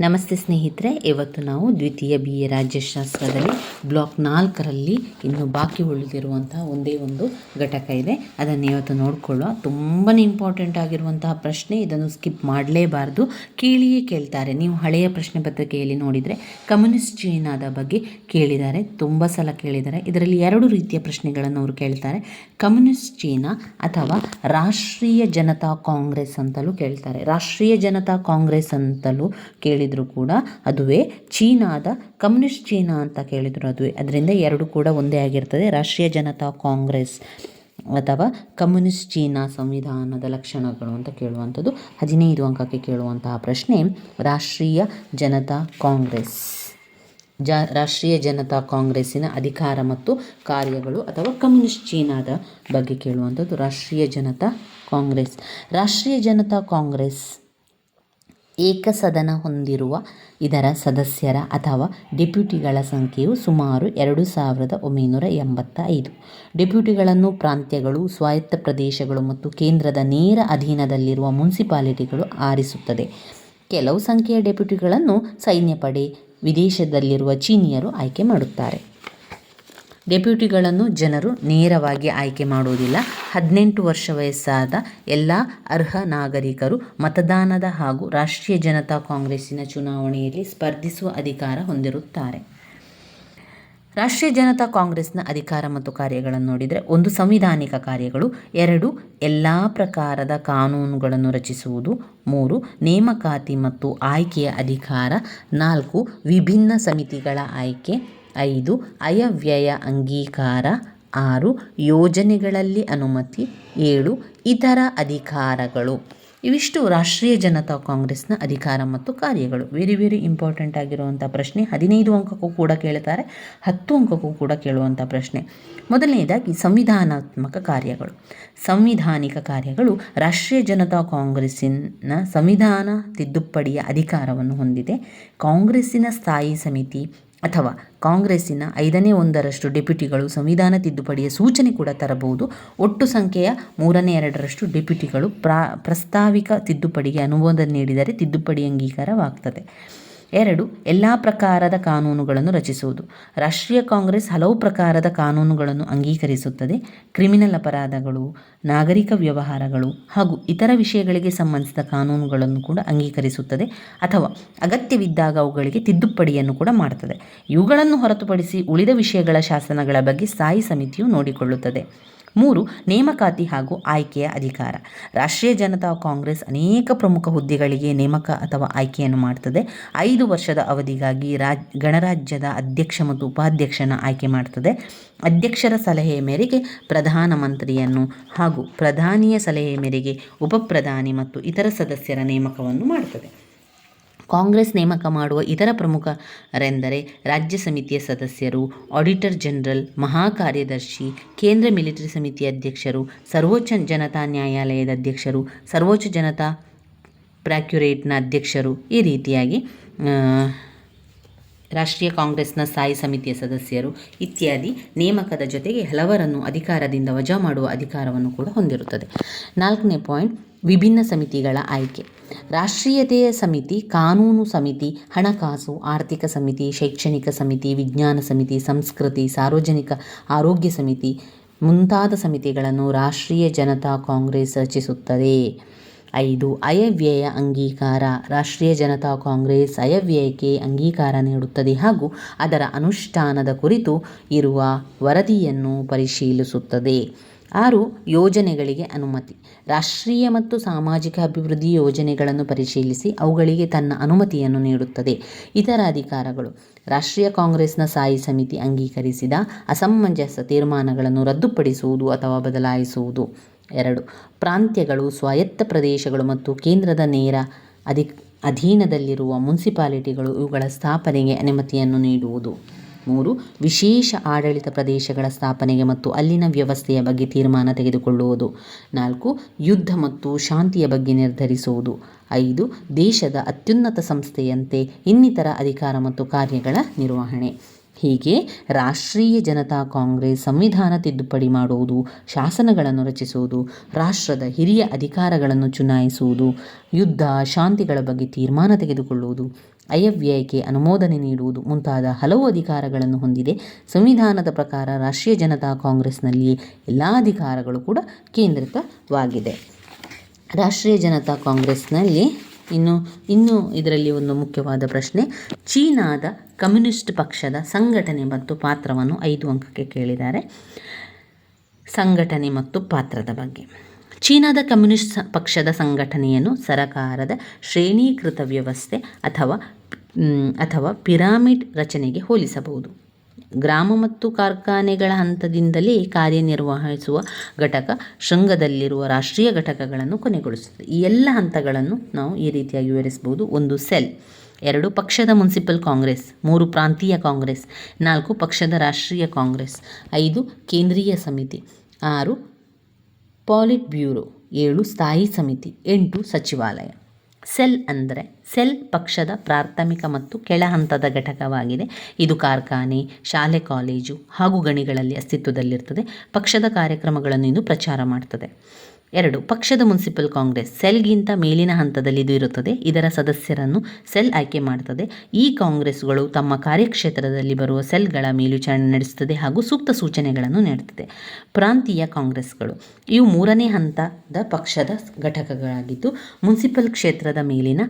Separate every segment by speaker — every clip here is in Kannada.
Speaker 1: ನಮಸ್ತೆ ಸ್ನೇಹಿತರೆ, ಇವತ್ತು ನಾವು ದ್ವಿತೀಯ ಬಿ ಎ ರಾಜ್ಯಶಾಸ್ತ್ರದಲ್ಲಿ ಬ್ಲಾಕ್ ನಾಲ್ಕರಲ್ಲಿ ಇನ್ನು ಬಾಕಿ ಉಳಿದಿರುವಂತಹ ಒಂದೇ ಒಂದು ಘಟಕ ಇದೆ. ಅದನ್ನು ಇವತ್ತು ನೋಡಿಕೊಳ್ಳುವ. ತುಂಬಾ ಇಂಪಾರ್ಟೆಂಟ್ ಆಗಿರುವಂತಹ ಪ್ರಶ್ನೆ, ಇದನ್ನು ಸ್ಕಿಪ್ ಮಾಡಲೇಬಾರ್ದು. ಕೇಳಿಯೇ ಕೇಳ್ತಾರೆ. ನೀವು ಹಳೆಯ ಪ್ರಶ್ನೆ ಪತ್ರಿಕೆಯಲ್ಲಿ ನೋಡಿದರೆ ಕಮ್ಯುನಿಸ್ಟ್ ಚೀನಾದ ಬಗ್ಗೆ ಕೇಳಿದ್ದಾರೆ, ತುಂಬ ಸಲ ಕೇಳಿದ್ದಾರೆ. ಇದರಲ್ಲಿ ಎರಡು ರೀತಿಯ ಪ್ರಶ್ನೆಗಳನ್ನು ಅವರು ಕೇಳ್ತಾರೆ. ಕಮ್ಯುನಿಸ್ಟ್ ಚೀನಾ ಅಥವಾ ರಾಷ್ಟ್ರೀಯ ಜನತಾ ಕಾಂಗ್ರೆಸ್ ಅಂತಲೂ ಕೇಳ್ತಾರೆ. ರಾಷ್ಟ್ರೀಯ ಜನತಾ ಕಾಂಗ್ರೆಸ್ ಅಂತಲೂ ಕೇಳಿದರು ಕೂಡ ಅದುವೇ ಚೀನಾದ ಕಮ್ಯುನಿಸ್ಟ್ ಚೀನಾ ಅಂತ ಕೇಳಿದರು ಅದುವೇ. ಅದರಿಂದ ಎರಡು ಕೂಡ ಒಂದೇ ಆಗಿರ್ತದೆ. ರಾಷ್ಟ್ರೀಯ ಜನತಾ ಕಾಂಗ್ರೆಸ್ ಅಥವಾ ಕಮ್ಯುನಿಸ್ಟ್ ಚೀನಾ ಸಂವಿಧಾನದ ಲಕ್ಷಣಗಳು ಅಂತ ಕೇಳುವಂಥದ್ದು. ಹದಿನೈದು ಅಂಕಕ್ಕೆ ಕೇಳುವಂತಹ ಪ್ರಶ್ನೆ, ರಾಷ್ಟ್ರೀಯ ಜನತಾ ಕಾಂಗ್ರೆಸ್. ಜ, ರಾಷ್ಟ್ರೀಯ ಜನತಾ ಕಾಂಗ್ರೆಸ್ಸಿನ ಅಧಿಕಾರ ಮತ್ತು ಕಾರ್ಯಗಳು ಅಥವಾ ಕಮ್ಯುನಿಸ್ಟ್ ಚೀನಾದ ಬಗ್ಗೆ ಕೇಳುವಂಥದ್ದು. ರಾಷ್ಟ್ರೀಯ ಜನತಾ ಕಾಂಗ್ರೆಸ್. ರಾಷ್ಟ್ರೀಯ ಜನತಾ ಕಾಂಗ್ರೆಸ್ ಏಕಸದನ ಹೊಂದಿರುವ ಇದರ ಸದಸ್ಯರ ಅಥವಾ ಡೆಪ್ಯೂಟಿಗಳ ಸಂಖ್ಯೆಯು ಸುಮಾರು ಎರಡು ಸಾವಿರದ ಒಂಬೈನೂರ ಎಂಬತ್ತ ಐದು ಡೆಪ್ಯೂಟಿಗಳನ್ನು ಪ್ರಾಂತ್ಯಗಳು, ಸ್ವಾಯತ್ತ ಪ್ರದೇಶಗಳು ಮತ್ತು ಕೇಂದ್ರದ ನೇರ ಅಧೀನದಲ್ಲಿರುವ ಮುನ್ಸಿಪಾಲಿಟಿಗಳು ಆರಿಸುತ್ತದೆ. ಕೆಲವು ಸಂಖ್ಯೆಯ ಡೆಪ್ಯೂಟಿಗಳನ್ನು ಸೈನ್ಯಪಡೆ, ವಿದೇಶದಲ್ಲಿರುವ ಚೀನಿಯರು ಆಯ್ಕೆ ಮಾಡುತ್ತಾರೆ. ಡೆಪ್ಯೂಟಿಗಳನ್ನು ಜನರು ನೇರವಾಗಿ ಆಯ್ಕೆ ಮಾಡುವುದಿಲ್ಲ. ಹದಿನೆಂಟು ವರ್ಷ ವಯಸ್ಸಾದ ಎಲ್ಲ ಅರ್ಹ ನಾಗರಿಕರು ಮತದಾನದ ಹಾಗೂ ರಾಷ್ಟ್ರೀಯ ಜನತಾ ಕಾಂಗ್ರೆಸ್ಸಿನ ಚುನಾವಣೆಯಲ್ಲಿ ಸ್ಪರ್ಧಿಸುವ ಅಧಿಕಾರ ಹೊಂದಿರುತ್ತಾರೆ. ರಾಷ್ಟ್ರೀಯ ಜನತಾ ಕಾಂಗ್ರೆಸ್ನ ಅಧಿಕಾರ ಮತ್ತು ಕಾರ್ಯಗಳನ್ನು ನೋಡಿದರೆ ಒಂದು ಸಂವಿಧಾನಿಕ ಕಾರ್ಯಗಳು, ಎರಡು ಎಲ್ಲ ಪ್ರಕಾರದ ಕಾನೂನುಗಳನ್ನು ರಚಿಸುವುದು, ಮೂರು ನೇಮಕಾತಿ ಮತ್ತು ಆಯ್ಕೆಯ ಅಧಿಕಾರ, ನಾಲ್ಕು ವಿಭಿನ್ನ ಸಮಿತಿಗಳ ಆಯ್ಕೆ ಐದು, ಅಯವ್ಯಯ ಅಂಗೀಕಾರ. ಆರು, ಯೋಜನೆಗಳಲ್ಲಿ ಅನುಮತಿ. ಏಳು, ಇತರ ಅಧಿಕಾರಗಳು. ಇವಿಷ್ಟು ರಾಷ್ಟ್ರೀಯ ಜನತಾ ಕಾಂಗ್ರೆಸ್ನ ಅಧಿಕಾರ ಮತ್ತು ಕಾರ್ಯಗಳು. ವೆರಿ ವೆರಿ ಇಂಪಾರ್ಟೆಂಟ್ ಆಗಿರುವಂಥ ಪ್ರಶ್ನೆ. ಹದಿನೈದು ಅಂಕಕ್ಕೂ ಕೂಡ ಕೇಳ್ತಾರೆ. ಹತ್ತು ಅಂಕಕ್ಕೂ ಕೂಡ ಕೇಳುವಂಥ ಪ್ರಶ್ನೆ. ಮೊದಲನೇದಾಗಿ, ಸಂವಿಧಾನಾತ್ಮಕ ಕಾರ್ಯಗಳು. ಸಂವಿಧಾನಿಕ ಕಾರ್ಯಗಳು ರಾಷ್ಟ್ರೀಯ ಜನತಾ ಕಾಂಗ್ರೆಸ್ಸಿನ ಸಂವಿಧಾನ ತಿದ್ದುಪಡಿಯ ಅಧಿಕಾರವನ್ನು ಹೊಂದಿದೆ. ಕಾಂಗ್ರೆಸ್ಸಿನ ಸ್ಥಾಯಿ ಸಮಿತಿ ಅಥವಾ ಕಾಂಗ್ರೆಸ್ಸಿನ ಐದನೇ ಒಂದರಷ್ಟು ಡೆಪ್ಯೂಟಿಗಳು ಸಂವಿಧಾನ ತಿದ್ದುಪಡಿಯ ಸೂಚನೆ ಕೂಡ ತರಬಹುದು. ಒಟ್ಟು ಸಂಖ್ಯೆಯ ಮೂರನೇ ಎರಡರಷ್ಟು ಡೆಪ್ಯೂಟಿಗಳು ಪ್ರಾ, ಪ್ರಸ್ತಾವಿಕ ತಿದ್ದುಪಡಿಗೆ ಅನುಮೋದನೆ ನೀಡಿದರೆ ತಿದ್ದುಪಡಿ ಅಂಗೀಕಾರವಾಗ್ತದೆ. ಎರಡು, ಎಲ್ಲ ಪ್ರಕಾರದ ಕಾನೂನುಗಳನ್ನು ರಚಿಸುವುದು. ರಾಷ್ಟ್ರೀಯ ಕಾಂಗ್ರೆಸ್ ಹಲವು ಪ್ರಕಾರದ ಕಾನೂನುಗಳನ್ನು ಅಂಗೀಕರಿಸುತ್ತದೆ. ಕ್ರಿಮಿನಲ್ ಅಪರಾಧಗಳು, ನಾಗರಿಕ ವ್ಯವಹಾರಗಳು ಹಾಗೂ ಇತರ ವಿಷಯಗಳಿಗೆ ಸಂಬಂಧಿಸಿದ ಕಾನೂನುಗಳನ್ನು ಕೂಡ ಅಂಗೀಕರಿಸುತ್ತದೆ ಅಥವಾ ಅಗತ್ಯವಿದ್ದಾಗ ಅವುಗಳಿಗೆ ತಿದ್ದುಪಡಿಯನ್ನು ಕೂಡ ಮಾಡ್ತದೆ. ಇವುಗಳನ್ನು ಹೊರತುಪಡಿಸಿ ಉಳಿದ ವಿಷಯಗಳ ಶಾಸನಗಳ ಬಗ್ಗೆ ಸ್ಥಾಯಿ ಸಮಿತಿಯು ನೋಡಿಕೊಳ್ಳುತ್ತದೆ. ಮೂರು, ನೇಮಕಾತಿ ಹಾಗೂ ಆಯ್ಕೆಯ ಅಧಿಕಾರ. ರಾಷ್ಟ್ರೀಯ ಜನತಾ ಕಾಂಗ್ರೆಸ್ ಅನೇಕ ಪ್ರಮುಖ ಹುದ್ದೆಗಳಿಗೆ ನೇಮಕ ಅಥವಾ ಆಯ್ಕೆಯನ್ನು ಮಾಡ್ತದೆ. ಐದು ವರ್ಷದ ಅವಧಿಗಾಗಿ ರಾಜ್, ಗಣರಾಜ್ಯದ ಅಧ್ಯಕ್ಷ ಮತ್ತು ಉಪಾಧ್ಯಕ್ಷನ ಆಯ್ಕೆ ಮಾಡ್ತದೆ. ಅಧ್ಯಕ್ಷರ ಸಲಹೆಯ ಮೇರೆಗೆ ಪ್ರಧಾನಮಂತ್ರಿಯನ್ನು ಹಾಗೂ ಪ್ರಧಾನಿಯ ಸಲಹೆಯ ಮೇರೆಗೆ ಉಪಪ್ರಧಾನಿ ಮತ್ತು ಇತರ ಸದಸ್ಯರ ನೇಮಕವನ್ನು ಮಾಡ್ತದೆ. ಕಾಂಗ್ರೆಸ್ ನೇಮಕ ಮಾಡುವ ಇತರ ಪ್ರಮುಖರೆಂದರೆ ರಾಜ್ಯ ಸಮಿತಿಯ ಸದಸ್ಯರು, ಆಡಿಟರ್ ಜನರಲ್, ಮಹಾಕಾರ್ಯದರ್ಶಿ, ಕೇಂದ್ರ ಮಿಲಿಟರಿ ಸಮಿತಿಯ ಅಧ್ಯಕ್ಷರು, ಸರ್ವೋಚ್ಚ ಜನತಾ ನ್ಯಾಯಾಲಯದ ಅಧ್ಯಕ್ಷರು, ಸರ್ವೋಚ್ಚ ಜನತಾ ಪ್ರಾಕ್ಯುರೇಟ್ನ ಅಧ್ಯಕ್ಷರು ಈ ರೀತಿಯಾಗಿ ರಾಷ್ಟ್ರೀಯ ಕಾಂಗ್ರೆಸ್ನ ಸ್ಥಾಯಿ ಸಮಿತಿಯ ಸದಸ್ಯರು ಇತ್ಯಾದಿ ನೇಮಕದ ಜೊತೆಗೆ ಹಲವರನ್ನು ಅಧಿಕಾರದಿಂದ ವಜಾ ಮಾಡುವ ಅಧಿಕಾರವನ್ನು ಕೂಡ ಹೊಂದಿರುತ್ತದೆ. ನಾಲ್ಕನೇ ಪಾಯಿಂಟ್ ವಿಭಿನ್ನ ಸಮಿತಿಗಳ ಆಯ್ಕೆ. ರಾಷ್ಟ್ರೀಯತೆಯ ಸಮಿತಿ, ಕಾನೂನು ಸಮಿತಿ, ಹಣಕಾಸು, ಆರ್ಥಿಕ ಸಮಿತಿ, ಶೈಕ್ಷಣಿಕ ಸಮಿತಿ, ವಿಜ್ಞಾನ ಸಮಿತಿ, ಸಂಸ್ಕೃತಿ, ಸಾರ್ವಜನಿಕ ಆರೋಗ್ಯ ಸಮಿತಿ ಮುಂತಾದ ಸಮಿತಿಗಳನ್ನು ರಾಷ್ಟ್ರೀಯ ಜನತಾ ಕಾಂಗ್ರೆಸ್ ರಚಿಸುತ್ತದೆ. ಐದು, ಅಯವ್ಯಯ ಅಂಗೀಕಾರ. ರಾಷ್ಟ್ರೀಯ ಜನತಾ ಕಾಂಗ್ರೆಸ್ ಅಯವ್ಯಯಕ್ಕೆ ಅಂಗೀಕಾರ ನೀಡುತ್ತದೆ ಹಾಗೂ ಅದರ ಅನುಷ್ಠಾನದ ಕುರಿತು ಇರುವ ವರದಿಯನ್ನು ಪರಿಶೀಲಿಸುತ್ತದೆ. ಆರು ಯೋಜನೆಗಳಿಗೆ ಅನುಮತಿ. ರಾಷ್ಟ್ರೀಯ ಮತ್ತು ಸಾಮಾಜಿಕ ಅಭಿವೃದ್ಧಿ ಯೋಜನೆಗಳನ್ನು ಪರಿಶೀಲಿಸಿ ಅವುಗಳಿಗೆ ತನ್ನ ಅನುಮತಿಯನ್ನು ನೀಡುತ್ತದೆ. ಇತರ ಅಧಿಕಾರಗಳು. ರಾಷ್ಟ್ರೀಯ ಕಾಂಗ್ರೆಸ್ನ ಸ್ಥಾಯಿ ಸಮಿತಿ ಅಂಗೀಕರಿಸಿದ ಅಸಮಂಜಸ ತೀರ್ಮಾನಗಳನ್ನು ರದ್ದುಪಡಿಸುವುದು ಅಥವಾ ಬದಲಾಯಿಸುವುದು. ಎರಡು. ಪ್ರಾಂತ್ಯಗಳು, ಸ್ವಾಯತ್ತ ಪ್ರದೇಶಗಳು ಮತ್ತು ಕೇಂದ್ರದ ನೇರ ಅಧಿ, ಅಧೀನದಲ್ಲಿರುವ ಮುನ್ಸಿಪಾಲಿಟಿಗಳು ಇವುಗಳ ಸ್ಥಾಪನೆಗೆ ಅನುಮತಿಯನ್ನು ನೀಡುವುದು. ಮೂರು, ವಿಶೇಷ ಆಡಳಿತ ಪ್ರದೇಶಗಳ ಸ್ಥಾಪನೆಗೆ ಮತ್ತು ಅಲ್ಲಿನ ವ್ಯವಸ್ಥೆಯ ಬಗ್ಗೆ ತೀರ್ಮಾನ ತೆಗೆದುಕೊಳ್ಳುವುದು. ನಾಲ್ಕು, ಯುದ್ಧ ಮತ್ತು ಶಾಂತಿಯ ಬಗ್ಗೆ ನಿರ್ಧರಿಸುವುದು. ಐದು, ದೇಶದ ಅತ್ಯುನ್ನತ ಸಂಸ್ಥೆಯಂತೆ ಇನ್ನಿತರ ಅಧಿಕಾರ ಮತ್ತು ಕಾರ್ಯಗಳ ನಿರ್ವಹಣೆ. ಹೀಗೆ ರಾಷ್ಟ್ರೀಯ ಜನತಾ ಕಾಂಗ್ರೆಸ್ ಸಂವಿಧಾನ ತಿದ್ದುಪಡಿ ಮಾಡುವುದು, ಶಾಸನಗಳನ್ನು ರಚಿಸುವುದು, ರಾಷ್ಟ್ರದ ಹಿರಿಯ ಅಧಿಕಾರಗಳನ್ನು ಚುನಾಯಿಸುವುದು, ಯುದ್ಧ, ಶಾಂತಿಗಳ ಬಗ್ಗೆ ತೀರ್ಮಾನ ತೆಗೆದುಕೊಳ್ಳುವುದು. ಅಯವ್ಯಯಕ್ಕೆ ಅನುಮೋದನೆ ನೀಡುವುದು ಮುಂತಾದ ಹಲವು ಅಧಿಕಾರಗಳನ್ನು ಹೊಂದಿದೆ. ಸಂವಿಧಾನದ ಪ್ರಕಾರ ರಾಷ್ಟ್ರೀಯ ಜನತಾ ಕಾಂಗ್ರೆಸ್ನಲ್ಲಿ ಎಲ್ಲ ಅಧಿಕಾರಗಳು ಕೂಡ ಕೇಂದ್ರಿತವಾಗಿದೆ. ರಾಷ್ಟ್ರೀಯ ಜನತಾ ಕಾಂಗ್ರೆಸ್ನಲ್ಲಿ ಇನ್ನು ಇನ್ನು ಇದರಲ್ಲಿ ಒಂದು ಮುಖ್ಯವಾದ ಪ್ರಶ್ನೆ, ಚೀನಾದ ಕಮ್ಯುನಿಸ್ಟ್ ಪಕ್ಷದ ಸಂಘಟನೆ ಮತ್ತು ಪಾತ್ರವನ್ನು ಐದು ಅಂಕಕ್ಕೆ ಕೇಳಿದ್ದಾರೆ. ಸಂಘಟನೆ ಮತ್ತು ಪಾತ್ರದ ಬಗ್ಗೆ. ಚೀನಾದ ಕಮ್ಯುನಿಸ್ಟ್ ಪಕ್ಷದ ಸಂಘಟನೆಯನ್ನು ಸರಕಾರದ ಶ್ರೇಣೀಕೃತ ವ್ಯವಸ್ಥೆ ಅಥವಾ ಅಥವಾ ಪಿರಾಮಿಡ್ ರಚನೆಗೆ ಹೋಲಿಸಬಹುದು. ಗ್ರಾಮ ಮತ್ತು ಕಾರ್ಖಾನೆಗಳ ಹಂತದಿಂದಲೇ ಕಾರ್ಯನಿರ್ವಹಿಸುವ ಘಟಕ ಶೃಂಗದಲ್ಲಿರುವ ರಾಷ್ಟ್ರೀಯ ಘಟಕಗಳನ್ನು ಕೊನೆಗೊಳಿಸುತ್ತದೆ. ಈ ಎಲ್ಲ ಹಂತಗಳನ್ನು ನಾವು ಈ ರೀತಿಯಾಗಿ ವಿವರಿಸಬಹುದು. ಒಂದು ಸೆಲ್, ಎರಡು ಪಕ್ಷದ ಮುನ್ಸಿಪಲ್ ಕಾಂಗ್ರೆಸ್, ಮೂರು ಪ್ರಾಂತೀಯ ಕಾಂಗ್ರೆಸ್, ನಾಲ್ಕು ಪಕ್ಷದ ರಾಷ್ಟ್ರೀಯ ಕಾಂಗ್ರೆಸ್, ಐದು ಕೇಂದ್ರೀಯ ಸಮಿತಿ, ಆರು ಪಾಲಿಟ್ ಬ್ಯೂರೋ ಏಳು ಸ್ಥಾಯಿ ಸಮಿತಿ, ಎಂಟು ಸಚಿವಾಲಯ. ಸೆಲ್ ಅಂದರೆ ಸೆಲ್ ಪಕ್ಷದ ಪ್ರಾಥಮಿಕ ಮತ್ತು ಕೆಳ ಹಂತದ ಘಟಕವಾಗಿದೆ. ಇದು ಕಾರ್ಖಾನೆ, ಶಾಲೆ, ಕಾಲೇಜು ಹಾಗೂ ಗಣಿಗಳಲ್ಲಿ ಅಸ್ತಿತ್ವದಲ್ಲಿರ್ತದೆ. ಪಕ್ಷದ ಕಾರ್ಯಕ್ರಮಗಳನ್ನು ಇದು ಪ್ರಚಾರ ಮಾಡ್ತದೆ. ಎರಡು, ಪಕ್ಷದ ಮುನ್ಸಿಪಲ್ ಕಾಂಗ್ರೆಸ್ ಸೆಲ್ಗಿಂತ ಮೇಲಿನ ಹಂತದಲ್ಲಿ ಇದು ಇರುತ್ತದೆ. ಇದರ ಸದಸ್ಯರನ್ನು ಸೆಲ್ ಆಯ್ಕೆ ಮಾಡುತ್ತದೆ ಈ ಕಾಂಗ್ರೆಸ್ಗಳು ತಮ್ಮ ಕಾರ್ಯಕ್ಷೇತ್ರದಲ್ಲಿ ಬರುವ ಸೆಲ್ಗಳ ಮೇಲ್ವಿಚಾರಣೆ ನಡೆಸುತ್ತದೆ ಹಾಗೂ ಸೂಕ್ತ ಸೂಚನೆಗಳನ್ನು ನೀಡುತ್ತದೆ. ಪ್ರಾಂತೀಯ ಕಾಂಗ್ರೆಸ್ಗಳು, ಇವು ಮೂರನೇ ಹಂತದ ಪಕ್ಷದ ಘಟಕಗಳಾಗಿದ್ದು, ಮುನ್ಸಿಪಲ್ ಕ್ಷೇತ್ರದ ಮೇಲಿನ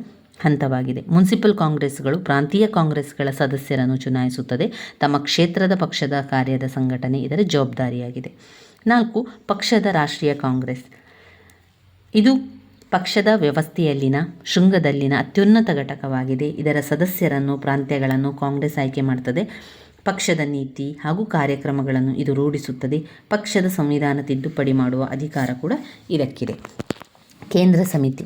Speaker 1: ಹಂತವಾಗಿದೆ. ಮುನ್ಸಿಪಲ್ ಕಾಂಗ್ರೆಸ್ಗಳು ಪ್ರಾಂತೀಯ ಕಾಂಗ್ರೆಸ್ಗಳ ಸದಸ್ಯರನ್ನು ಚುನಾಯಿಸುತ್ತದೆ. ತಮ್ಮ ಕ್ಷೇತ್ರದ ಪಕ್ಷದ ಕಾರ್ಯದ ಸಂಘಟನೆ ಇದರ ಜವಾಬ್ದಾರಿಯಾಗಿದೆ. ನಾಲ್ಕು, ಪಕ್ಷದ ರಾಷ್ಟ್ರೀಯ ಕಾಂಗ್ರೆಸ್ ಇದು ಪಕ್ಷದ ವ್ಯವಸ್ಥೆಯಲ್ಲಿನ, ಶೃಂಗದಲ್ಲಿನ ಅತ್ಯುನ್ನತ ಘಟಕವಾಗಿದೆ. ಇದರ ಸದಸ್ಯರನ್ನು, ಪ್ರಾಂತ್ಯಗಳನ್ನು ಕಾಂಗ್ರೆಸ್ ಆಯ್ಕೆ ಮಾಡುತ್ತದೆ ಪಕ್ಷದ ನೀತಿ ಹಾಗೂ ಕಾರ್ಯಕ್ರಮಗಳನ್ನು ಇದು ರೂಢಿಸುತ್ತದೆ. ಪಕ್ಷದ ಸಂವಿಧಾನ ತಿದ್ದುಪಡಿ ಮಾಡುವ ಅಧಿಕಾರ ಕೂಡ ಇದಕ್ಕಿದೆ. ಕೇಂದ್ರ ಸಮಿತಿ.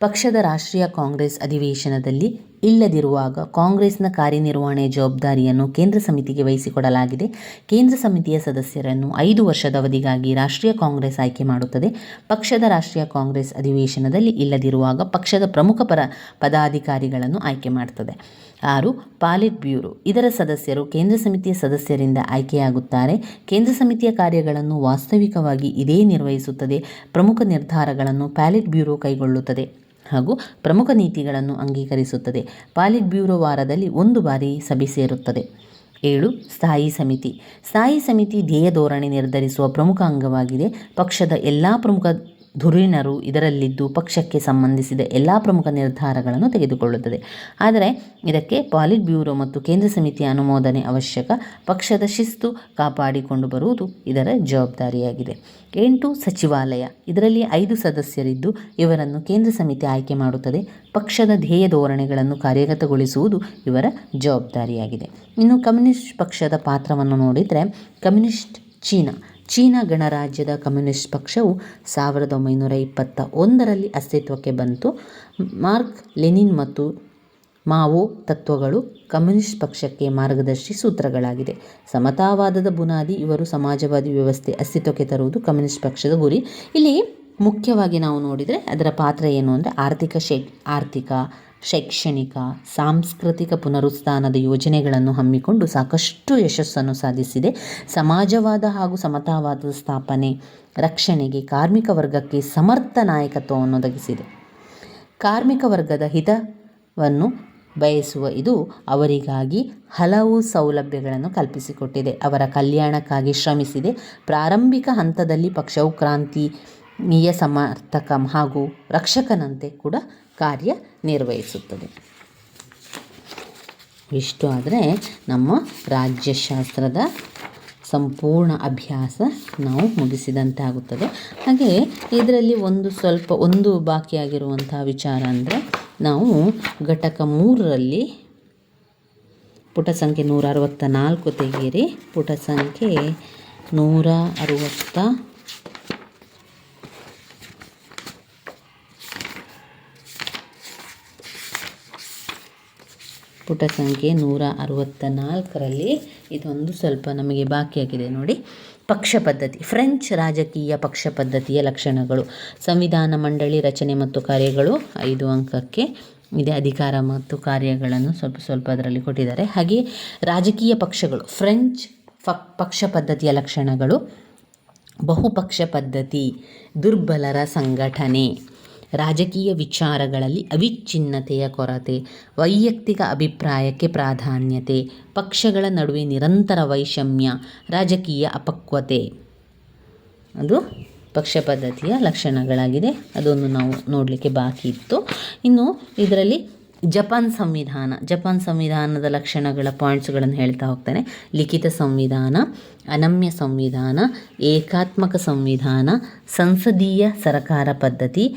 Speaker 1: ಪಕ್ಷದ ರಾಷ್ಟ್ರೀಯ ಕಾಂಗ್ರೆಸ್ ಅಧಿವೇಶನದಲ್ಲಿ ಇಲ್ಲದಿರುವಾಗ ಕಾಂಗ್ರೆಸ್ನ ಕಾರ್ಯನಿರ್ವಹಣೆಯ ಜವಾಬ್ದಾರಿಯನ್ನು ಕೇಂದ್ರ ಸಮಿತಿಗೆ ವಹಿಸಿಕೊಡಲಾಗಿದೆ. ಕೇಂದ್ರ ಸಮಿತಿಯ ಸದಸ್ಯರನ್ನು ಐದು ವರ್ಷದ ಅವಧಿಗಾಗಿ ರಾಷ್ಟ್ರೀಯ ಕಾಂಗ್ರೆಸ್ ಆಯ್ಕೆ ಮಾಡುತ್ತದೆ. ಪಕ್ಷದ ರಾಷ್ಟ್ರೀಯ ಕಾಂಗ್ರೆಸ್ ಅಧಿವೇಶನದಲ್ಲಿ ಇಲ್ಲದಿರುವಾಗ ಪಕ್ಷದ ಪ್ರಮುಖ ಪರ ಪದಾಧಿಕಾರಿಗಳನ್ನು ಆಯ್ಕೆ ಮಾಡುತ್ತದೆ ಆರು, ಪಾಲಿಟ್ ಬ್ಯೂರೋ. ಇದರ ಸದಸ್ಯರು ಕೇಂದ್ರ ಸಮಿತಿಯ ಸದಸ್ಯರಿಂದ ಆಯ್ಕೆಯಾಗುತ್ತಾರೆ. ಕೇಂದ್ರ ಸಮಿತಿಯ ಕಾರ್ಯಗಳನ್ನು ವಾಸ್ತವಿಕವಾಗಿ ಇದೇ ನಿರ್ವಹಿಸುತ್ತದೆ. ಪ್ರಮುಖ ನಿರ್ಧಾರಗಳನ್ನು ಪ್ಯಾಲೆಟ್ ಬ್ಯೂರೋ ಕೈಗೊಳ್ಳುತ್ತದೆ. ಹಾಗೂ ಪ್ರಮುಖ ನೀತಿಗಳನ್ನು ಅಂಗೀಕರಿಸುತ್ತದೆ. ಪಾಲಿಟ್ ಬ್ಯೂರೋ ವಾರದಲ್ಲಿ ಒಂದು ಬಾರಿ ಸಭೆ ಸೇರುತ್ತದೆ. ಏಳು, ಸ್ಥಾಯಿ ಸಮಿತಿ. ಸ್ಥಾಯಿ ಸಮಿತಿ ಧ್ಯೇಯ ಧೋರಣೆ ನಿರ್ಧರಿಸುವ ಪ್ರಮುಖ ಅಂಗವಾಗಿದೆ. ಪಕ್ಷದ ಎಲ್ಲ ಪ್ರಮುಖ ಧುರೀಣರು ಇದರಲ್ಲಿದ್ದು ಪಕ್ಷಕ್ಕೆ ಸಂಬಂಧಿಸಿದ ಎಲ್ಲ ಪ್ರಮುಖ ನಿರ್ಧಾರಗಳನ್ನು ತೆಗೆದುಕೊಳ್ಳುತ್ತದೆ. ಆದರೆ ಇದಕ್ಕೆ ಪಾಲಿಟ್ ಬ್ಯೂರೋ ಮತ್ತು ಕೇಂದ್ರ ಸಮಿತಿಯ ಅನುಮೋದನೆ ಅವಶ್ಯಕ. ಪಕ್ಷದ ಶಿಸ್ತು ಕಾಪಾಡಿಕೊಂಡು ಬರುವುದು ಇದರ ಜವಾಬ್ದಾರಿಯಾಗಿದೆ. ಎಂಟು ಸಚಿವಾಲಯ. ಇದರಲ್ಲಿ ಐದು ಸದಸ್ಯರಿದ್ದು ಇವರನ್ನು ಕೇಂದ್ರ ಸಮಿತಿ ಆಯ್ಕೆ ಮಾಡುತ್ತದೆ. ಪಕ್ಷದ ಧ್ಯೇಯ ಧೋರಣೆಗಳನ್ನು ಕಾರ್ಯಗತಗೊಳಿಸುವುದು ಇವರ ಜವಾಬ್ದಾರಿಯಾಗಿದೆ. ಇನ್ನು ಕಮ್ಯುನಿಸ್ಟ್ ಪಕ್ಷದ ಪಾತ್ರವನ್ನು ನೋಡಿದರೆ ಕಮ್ಯುನಿಸ್ಟ್ ಚೀನಾ. ಚೀನಾ ಗಣರಾಜ್ಯದ ಕಮ್ಯುನಿಸ್ಟ್ ಪಕ್ಷವು ಸಾವಿರದ ಒಂಬೈನೂರ ಇಪ್ಪತ್ತ ಒಂದರಲ್ಲಿ ಅಸ್ತಿತ್ವಕ್ಕೆ ಬಂತು. ಮಾರ್ಕ್, ಲೆನಿನ್ ಮತ್ತು ಮಾವೋ ತತ್ವಗಳು ಕಮ್ಯುನಿಸ್ಟ್ ಪಕ್ಷಕ್ಕೆ ಮಾರ್ಗದರ್ಶಿ ಸೂತ್ರಗಳಾಗಿದೆ ಸಮತಾವಾದದ ಬುನಾದಿ, ಇವರು ಸಮಾಜವಾದಿ ವ್ಯವಸ್ಥೆ ಅಸ್ತಿತ್ವಕ್ಕೆ ತರುವುದು ಕಮ್ಯುನಿಸ್ಟ್ ಪಕ್ಷದ ಗುರಿ. ಇಲ್ಲಿ ಮುಖ್ಯವಾಗಿ ನಾವು ನೋಡಿದರೆ ಅದರ ಪಾತ್ರ ಏನು ಅಂದರೆ ಆರ್ಥಿಕ ಶೇ, ಆರ್ಥಿಕ ಶೈಕ್ಷಣಿಕ, ಸಾಂಸ್ಕೃತಿಕ ಪುನರುತ್ಥಾನದ ಯೋಜನೆಗಳನ್ನು ಹಮ್ಮಿಕೊಂಡು ಸಾಕಷ್ಟು ಯಶಸ್ಸನ್ನು ಸಾಧಿಸಿದೆ. ಸಮಾಜವಾದ ಹಾಗೂ ಸಮತಾವಾದದ ಸ್ಥಾಪನೆ, ರಕ್ಷಣೆಗೆ ಕಾರ್ಮಿಕ ವರ್ಗಕ್ಕೆ ಸಮರ್ಥ ನಾಯಕತ್ವವನ್ನು ಒದಗಿಸಿದೆ. ಕಾರ್ಮಿಕ ವರ್ಗದ ಹಿತವನ್ನು ಬಯಸುವ ಇದು ಅವರಿಗಾಗಿ ಹಲವು ಸೌಲಭ್ಯಗಳನ್ನು ಕಲ್ಪಿಸಿಕೊಟ್ಟಿದೆ. ಅವರ ಕಲ್ಯಾಣಕ್ಕಾಗಿ ಶ್ರಮಿಸಿದೆ. ಪ್ರಾರಂಭಿಕ ಹಂತದಲ್ಲಿ ಪಕ್ಷವು ಕ್ರಾಂತಿ ಕ್ರಾಂತಿಯ ಸಮರ್ಥಕ ಹಾಗೂ ರಕ್ಷಕನಂತೆ ಕೂಡ ಕಾರ್ಯನಿರ್ವಹಿಸುತ್ತದೆ ಇಷ್ಟು ಆದರೆ ನಮ್ಮ ರಾಜ್ಯಶಾಸ್ತ್ರದ ಸಂಪೂರ್ಣ ಅಭ್ಯಾಸ ನಾವು ಮುಗಿಸಿದಂತಾಗುತ್ತದೆ ಹಾಗೆ ಇದರಲ್ಲಿ ಒಂದು ಸ್ವಲ್ಪ ಒಂದು ಬಾಕಿಯಾಗಿರುವಂಥ ವಿಚಾರ ಅಂದರೆ ನಾವು ಘಟಕ ಮೂರರಲ್ಲಿ ಪುಟ ಸಂಖ್ಯೆ ನೂರ ಅರವತ್ತ ನಾಲ್ಕು ತೆಗೆಯಿರಿ. ಪುಟ ಸಂಖ್ಯೆ ನೂರ ಅರವತ್ತ ಪುಟ ಸಂಖ್ಯೆ ನೂರ ಅರವತ್ತ ನಾಲ್ಕರಲ್ಲಿ ಇದೊಂದು ಸ್ವಲ್ಪ ನಮಗೆ ಬಾಕಿಯಾಗಿದೆ ನೋಡಿ. ಪಕ್ಷ ಪದ್ಧತಿ, ಫ್ರೆಂಚ್ ರಾಜಕೀಯ ಪಕ್ಷ ಪದ್ಧತಿಯ ಲಕ್ಷಣಗಳು. ಸಂವಿಧಾನ ಮಂಡಳಿ ರಚನೆ ಮತ್ತು ಕಾರ್ಯಗಳು ಐದು ಅಂಕಕ್ಕೆ ಇದೆ. ಅಧಿಕಾರ ಮತ್ತು ಕಾರ್ಯಗಳನ್ನು ಸ್ವಲ್ಪ ಸ್ವಲ್ಪ ಅದರಲ್ಲಿ ಕೊಟ್ಟಿದ್ದಾರೆ. ಹಾಗೆ ರಾಜಕೀಯ ಪಕ್ಷಗಳು, ಫ್ರೆಂಚ್ ಪಕ್ಷ ಪದ್ಧತಿಯ ಲಕ್ಷಣಗಳು. ಬಹುಪಕ್ಷ ಪದ್ಧತಿ, ದುರ್ಬಲರ ಸಂಘಟನೆ. ರಾಜಕೀಯ ವಿಚಾರಗಳಲ್ಲಿ ಅವಿಚ್ಛಿನ್ನತೆಯ ಕೊರತೆ, ವೈಯಕ್ತಿಕ ಅಭಿಪ್ರಾಯಕ್ಕೆ ಪ್ರಾಧಾನ್ಯತೆ, ಪಕ್ಷಗಳ ನಡುವೆ ನಿರಂತರ ವೈಷಮ್ಯ, ರಾಜಕೀಯ ಅಪಕ್ವತೆ. ಅದು ಪಕ್ಷ ಪದ್ಧತಿಯ ಲಕ್ಷಣಗಳಾಗಿದೆ. ಅದೊಂದು ನಾವು ನೋಡಲಿಕ್ಕೆ ಬಾಕಿ ಇತ್ತು. ಇನ್ನು ಇದರಲ್ಲಿ ಜಪಾನ್ ಸಂವಿಧಾನ, ಜಪಾನ್ ಸಂವಿಧಾನದ ಲಕ್ಷಣಗಳ ಪಾಯಿಂಟ್ಸ್ಗಳನ್ನು ಹೇಳ್ತಾ ಹೋಗ್ತಾನೆ. ಲಿಖಿತ ಸಂವಿಧಾನ, ಅನಮ್ಯ ಸಂವಿಧಾನ, ಏಕಾತ್ಮಕ ಸಂವಿಧಾನ, ಸಂಸದೀಯ ಸರಕಾರ ಪದ್ಧತಿ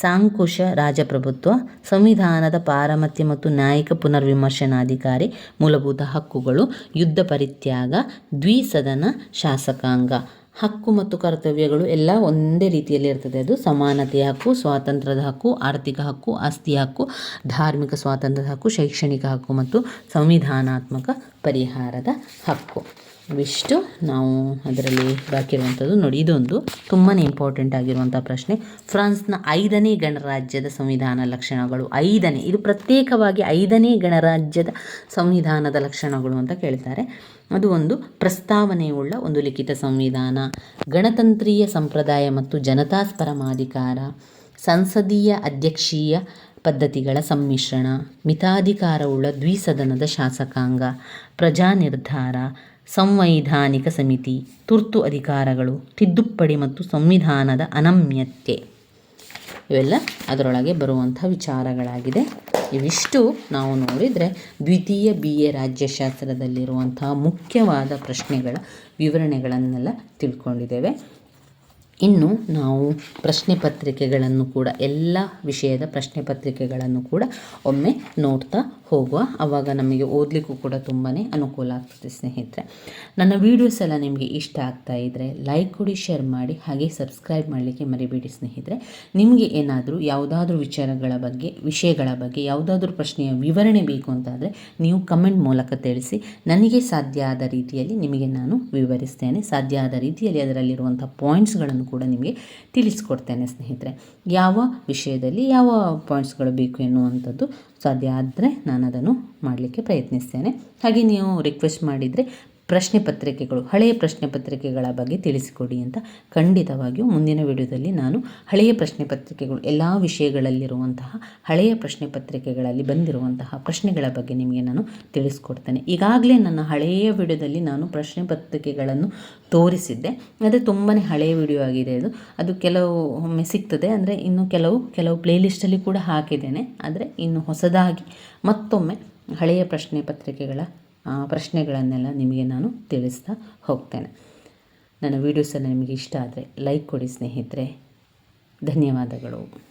Speaker 1: ಸಾಂಕುಶ ರಾಜಪ್ರಭುತ್ವ, ಸಂವಿಧಾನದ ಪಾರಮತ್ಯ ಮತ್ತು ನ್ಯಾಯಿಕ ಪುನರ್ವಿಮರ್ಶನಾಧಿಕಾರಿ, ಮೂಲಭೂತ ಹಕ್ಕುಗಳು, ಯುದ್ಧ ಪರಿತ್ಯಾಗ, ದ್ವಿಸದನ ಶಾಸಕಾಂಗ. ಹಕ್ಕು ಮತ್ತು ಕರ್ತವ್ಯಗಳು ಎಲ್ಲ ಒಂದೇ ರೀತಿಯಲ್ಲಿ ಇರ್ತದೆ. ಅದು ಸಮಾನತೆಯ ಹಕ್ಕು, ಸ್ವಾತಂತ್ರ್ಯದ ಹಕ್ಕು, ಆರ್ಥಿಕ ಹಕ್ಕು ಆಸ್ತಿಯ ಹಕ್ಕು, ಧಾರ್ಮಿಕ ಸ್ವಾತಂತ್ರ್ಯದ ಹಕ್ಕು, ಶೈಕ್ಷಣಿಕ ಹಕ್ಕು ಮತ್ತು ಸಂವಿಧಾನಾತ್ಮಕ ಪರಿಹಾರದ ಹಕ್ಕು. ಇವಿಷ್ಟು ನಾವು ಅದರಲ್ಲಿ ಬಾಕಿರುವಂಥದ್ದು ನೋಡಿ, ಇದೊಂದು ತುಂಬಾ ಇಂಪಾರ್ಟೆಂಟ್ ಆಗಿರುವಂಥ ಪ್ರಶ್ನೆ. ಫ್ರಾನ್ಸ್ನ ಐದನೇ ಗಣರಾಜ್ಯದ ಸಂವಿಧಾನ ಲಕ್ಷಣಗಳು. ಐದನೇ, ಇದು ಪ್ರತ್ಯೇಕವಾಗಿ ಐದನೇ ಗಣರಾಜ್ಯದ ಸಂವಿಧಾನದ ಲಕ್ಷಣಗಳು ಅಂತ ಕೇಳ್ತಾರೆ. ಅದು ಒಂದು ಪ್ರಸ್ತಾವನೆಯುಳ್ಳ ಒಂದು ಲಿಖಿತ ಸಂವಿಧಾನ. ಗಣತಂತ್ರೀಯ ಸಂಪ್ರದಾಯ ಮತ್ತು ಜನತಾ ಪರಮಾಧಿಕಾರ ಸಂಸದೀಯ ಅಧ್ಯಕ್ಷೀಯ ಪದ್ಧತಿಗಳ ಸಮ್ಮಿಶ್ರಣ. ಮಿತಾಧಿಕಾರವುಳ್ಳ ದ್ವಿಸದನದ ಶಾಸಕಾಂಗ. ಪ್ರಜಾ ನಿರ್ಧಾರ ಸಂವೈಧಾನಿಕ ಸಮಿತಿ, ತುರ್ತು ಅಧಿಕಾರಗಳು, ತಿದ್ದುಪಡಿ ಮತ್ತು ಸಂವಿಧಾನದ ಅನಮ್ಯತೆ. ಇವೆಲ್ಲ ಅದರೊಳಗೆ ಬರುವಂಥ ವಿಚಾರಗಳಾಗಿದೆ. ಇವಿಷ್ಟು ನಾವು ನೋಡಿದರೆ ದ್ವಿತೀಯ ಬಿ ಎ ರಾಜ್ಯಶಾಸ್ತ್ರದಲ್ಲಿರುವಂತಹ ಮುಖ್ಯವಾದ ಪ್ರಶ್ನೆಗಳ ವಿವರಣೆಗಳನ್ನೆಲ್ಲ ತಿಳ್ಕೊಂಡಿದ್ದೇವೆ. ಇನ್ನು ನಾವು ಪ್ರಶ್ನೆ ಪತ್ರಿಕೆಗಳನ್ನು ಕೂಡ, ಎಲ್ಲ ವಿಷಯದ ಪ್ರಶ್ನೆ ಪತ್ರಿಕೆಗಳನ್ನು ಕೂಡ ಒಮ್ಮೆ ನೋಡ್ತಾ ಹೋಗುವ. ಆವಾಗ ನಮಗೆ ಓದಲಿಕ್ಕೂ ಕೂಡ ತುಂಬಾ ಅನುಕೂಲ ಆಗ್ತದೆ ಸ್ನೇಹಿತರೆ. ನನ್ನ ವೀಡಿಯೋಸ್ ಎಲ್ಲ ನಿಮಗೆ ಇಷ್ಟ ಆಗ್ತಾ ಇದ್ದರೆ ಲೈಕ್ ಕೊಡಿ ಶೇರ್ ಮಾಡಿ, ಹಾಗೆ ಸಬ್ಸ್ಕ್ರೈಬ್ ಮಾಡಲಿಕ್ಕೆ ಮರಿಬೇಡಿ ಸ್ನೇಹಿತರೆ. ನಿಮಗೆ ಏನಾದರೂ ಯಾವುದಾದ್ರೂ ವಿಚಾರಗಳ ಬಗ್ಗೆ, ವಿಷಯಗಳ ಬಗ್ಗೆ, ಯಾವುದಾದ್ರೂ ಪ್ರಶ್ನೆಯ ವಿವರಣೆ ಬೇಕು ಅಂತಾದರೆ ನೀವು ಕಮೆಂಟ್ ಮೂಲಕ ತಿಳಿಸಿ. ನನಗೆ ಸಾಧ್ಯ ಆದ ರೀತಿಯಲ್ಲಿ ನಿಮಗೆ ನಾನು ವಿವರಿಸ್ತೇನೆ. ಸಾಧ್ಯ ಆದ ರೀತಿಯಲ್ಲಿ ಅದರಲ್ಲಿರುವಂಥ ಪಾಯಿಂಟ್ಸ್ಗಳನ್ನು ಕೂಡ ನಿಮಗೆ ತಿಳಿಸ್ಕೊಡ್ತೇನೆ ಸ್ನೇಹಿತರೆ. ಯಾವ ವಿಷಯದಲ್ಲಿ ಯಾವ ಪಾಯಿಂಟ್ಸ್ಗಳು ಬೇಕು ಎನ್ನುವಂಥದ್ದು ಸಾಧ್ಯ ಆದರೆ ನಾನು ಅದನ್ನು ಮಾಡಲಿಕ್ಕೆ ಪ್ರಯತ್ನಿಸ್ತೇನೆ. ಹಾಗೆ ನೀವು ರಿಕ್ವೆಸ್ಟ್ ಮಾಡಿದರೆ ಪ್ರಶ್ನೆ ಪತ್ರಿಕೆಗಳು, ಹಳೆಯ ಪ್ರಶ್ನೆ ಪತ್ರಿಕೆಗಳ ಬಗ್ಗೆ ತಿಳಿಸಿಕೊಡಿ ಅಂತ ಖಂಡಿತವಾಗಿಯೂ ಮುಂದಿನ ವಿಡಿಯೋದಲ್ಲಿ ನಾನು ಹಳೆಯ ಪ್ರಶ್ನೆ ಪತ್ರಿಕೆಗಳು, ಎಲ್ಲ ವಿಷಯಗಳಲ್ಲಿರುವಂತಹ ಹಳೆಯ ಪ್ರಶ್ನೆ ಪತ್ರಿಕೆಗಳಲ್ಲಿ ಬಂದಿರುವಂತಹ ಪ್ರಶ್ನೆಗಳ ಬಗ್ಗೆ ನಿಮಗೆ ನಾನು ತಿಳಿಸ್ಕೊಡ್ತೇನೆ. ಈಗಾಗಲೇ ನನ್ನ ಹಳೆಯ ವಿಡಿಯೋದಲ್ಲಿ ನಾನು ಪ್ರಶ್ನೆ ಪತ್ರಿಕೆಗಳನ್ನು ತೋರಿಸಿದ್ದೆ. ಆದರೆ ತುಂಬಾ ಹಳೆಯ ವಿಡಿಯೋ ಆಗಿದೆ ಅದು. ಅದು ಕೆಲವು ಒಮ್ಮೆ ಸಿಗ್ತದೆ, ಅಂದರೆ ಇನ್ನು ಕೆಲವು ಕೆಲವು ಪ್ಲೇಲಿಸ್ಟಲ್ಲಿ ಕೂಡ ಹಾಕಿದ್ದೇನೆ. ಆದರೆ ಇನ್ನು ಹೊಸದಾಗಿ ಮತ್ತೊಮ್ಮೆ ಹಳೆಯ ಪ್ರಶ್ನೆ ಪತ್ರಿಕೆಗಳ ಪ್ರಶ್ನೆಗಳನ್ನೆಲ್ಲ ನಿಮಗೆ ನಾನು ತಿಳಿಸ್ತಾ ಹೋಗ್ತೇನೆ. ನನ್ನ ವೀಡಿಯೋಸ್ ಎಲ್ಲ ನಿಮಗೆ ಇಷ್ಟ ಆದರೆ ಲೈಕ್ ಕೊಡಿ ಸ್ನೇಹಿತರೆ. ಧನ್ಯವಾದಗಳು.